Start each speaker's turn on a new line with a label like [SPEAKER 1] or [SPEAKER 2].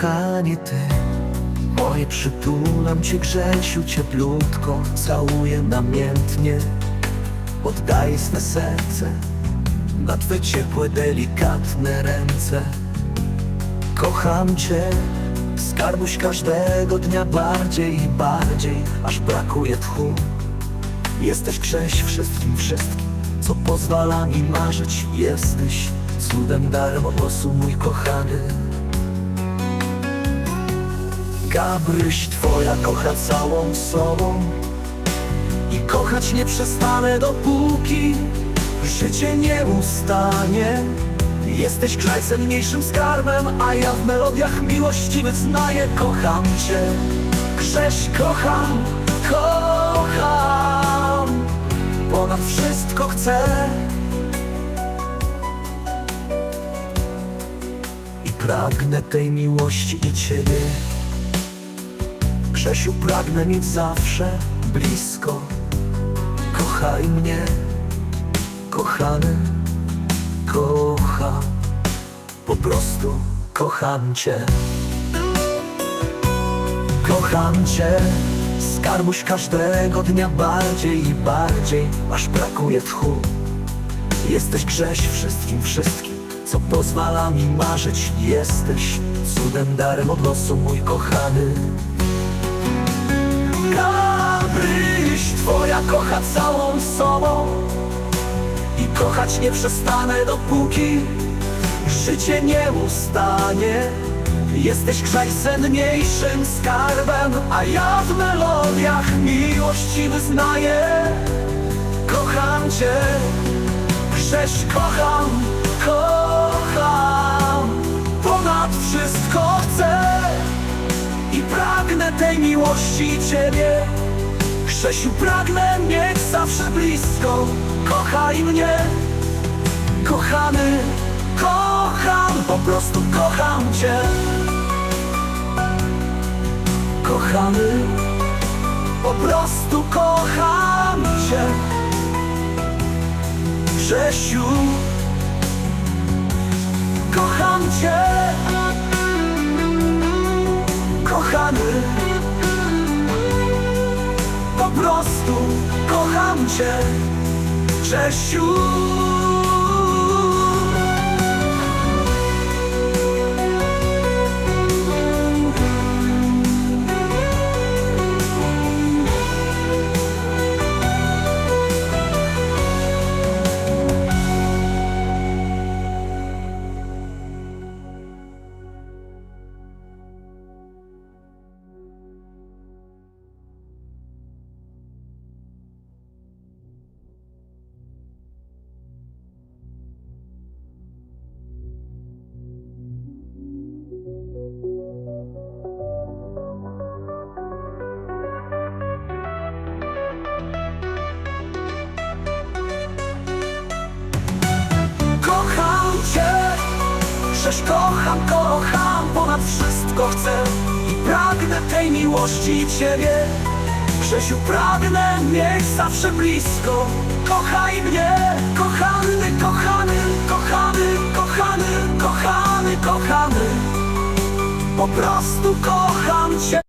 [SPEAKER 1] kochanie ty Moje przytulam cię Grzesiu cieplutko Całuję namiętnie. Oddaję swe serce Na twe ciepłe, delikatne ręce. Kocham cię Skarbuś każdego dnia bardziej i bardziej Aż brakuje tchu. Jesteś Grześ wszystkim wszystkim Co pozwala mi marzyć. Jesteś cudem losu mój kochany Gabryś twoja kocha całą sobą. I kochać nie przestanę dopóki Życie nie ustanie. Jesteś najcenniejszym skarbem A ja w melodiach miłości wyznaję. Kocham cię Grześ kocham, kocham. Ponad wszystko chcę. I pragnę tej miłości i ciebie Grzesiu, pragnę mieć zawsze blisko. Kochaj mnie, kochany, kocham. Po prostu kocham cię. Kocham cię Skarbuś każdego dnia bardziej i bardziej. Aż brakuje tchu. Jesteś Grześ wszystkim, wszystkim Co pozwala mi marzyć. Jesteś cudem, darem od losu mój kochany kocha całą sobą I kochać nie przestanę dopóki Życie nie ustanie. Jesteś najcenniejszym skarbem A ja w melodiach miłości wyznaję. Kocham cię Grześ kocham, kocham. Ponad wszystko chcę i pragnę tej miłości Ciebie Grzesiu, pragnę mieć zawsze blisko. Kochaj mnie, kochany, kocham Po prostu kocham Cię. Kochany, po prostu kocham Cię. Grzesiu, prostu kocham cię Czesiu Kocham, kocham Ponad wszystko chcę I pragnę tej miłości ciebie Grzesiu, pragnę mieć zawsze blisko. Kochaj mnie, kochany, kochany, kochany, kochany, kochany, kochany. Po prostu kocham cię